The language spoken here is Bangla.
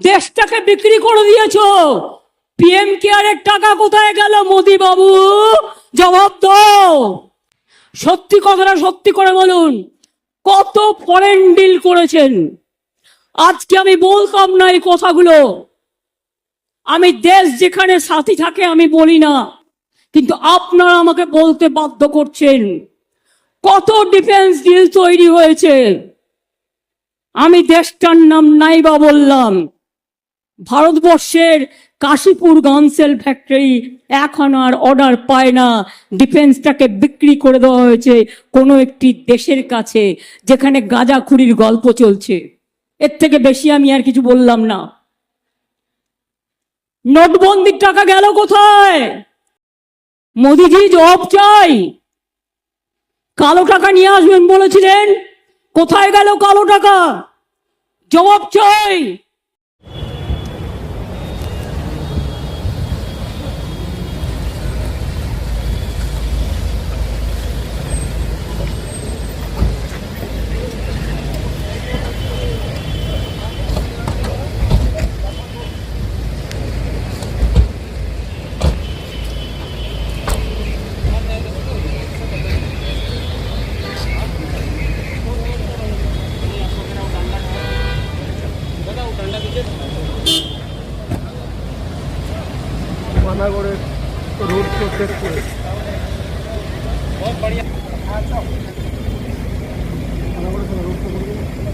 দেশটাকে বিক্রি করে দিয়েছ। পিএম কেয়ারের টাকা কোথায় গেল মোদি বাবু জবাব দাও। সত্যি কথাটা সত্যি করে বলুন। কত ফরেন ডিল করেছেন। আজকে আমি বলতাম না এই কথাগুলো। আমি দেশ যেখানে সাথী থাকে আমি বলি না। কিন্তু আপনারা আমাকে বলতে বাধ্য করছেন। কত ডিফেন্স ডিল তৈরি হয়েছে। আমি দেশটার নাম নাইবা বললাম। ভারতবর্ষের কাশীপুর গানসেল ফ্যাক্টরি এখন আর অর্ডার পায় না। ডিফেন্সটাকে বিক্রি করে দেওয়া হয়েছে কোনো একটি দেশের কাছে, যেখানে গাঁজাখুরির গল্প চলছে। এর থেকে বেশি আমি আর কিছু বললাম না। নোটবন্দির টাকা গেল কোথায়? মোদিজি জবাব চাই। কালো টাকা নিয়ে আসবেন বলেছিলেন। কোথায় গেল কালো টাকা? জবাব চাই। মানা করে রোড প্রোটেক্ট করে। মানা করে road protect